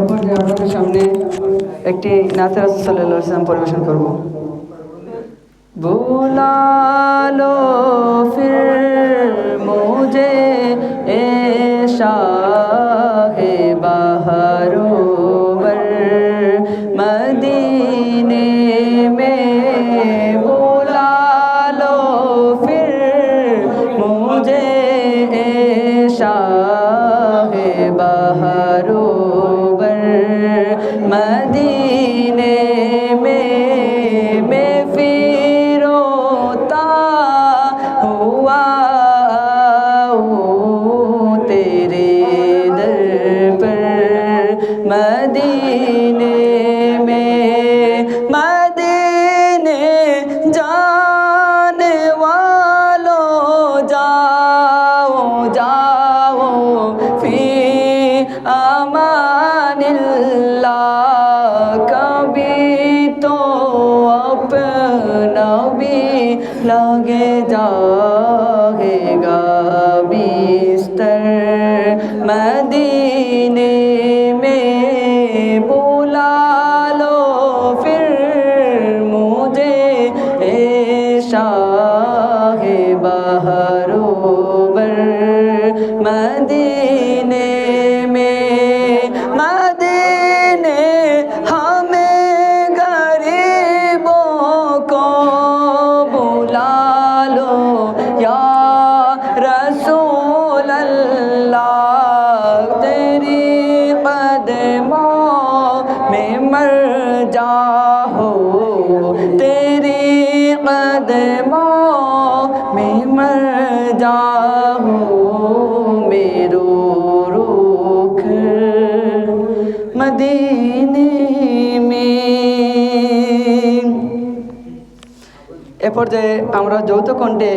এবার আপনাদের সামনে একটি নাচের সাল্লাহ ইসলাম পরিবেশন করব। বুলালো ফির মুজে এ শাহে বাহারো বর মদিনে মে বুলালো ফির মুঝে এ শাহ शाह আমানিল্লাহ কবি তো আপনবি লগে যাহেগা বিস্তর মদিনে মে বোলা লো ফির মুঝে এ শাহে বাহরোবর মদিনে कदमों में मर जाओ तेरी कदमों में मर जाओ मेरो रुख মদিনে মে এ পর্যায়ে আমরা যৌথ কণ্ঠে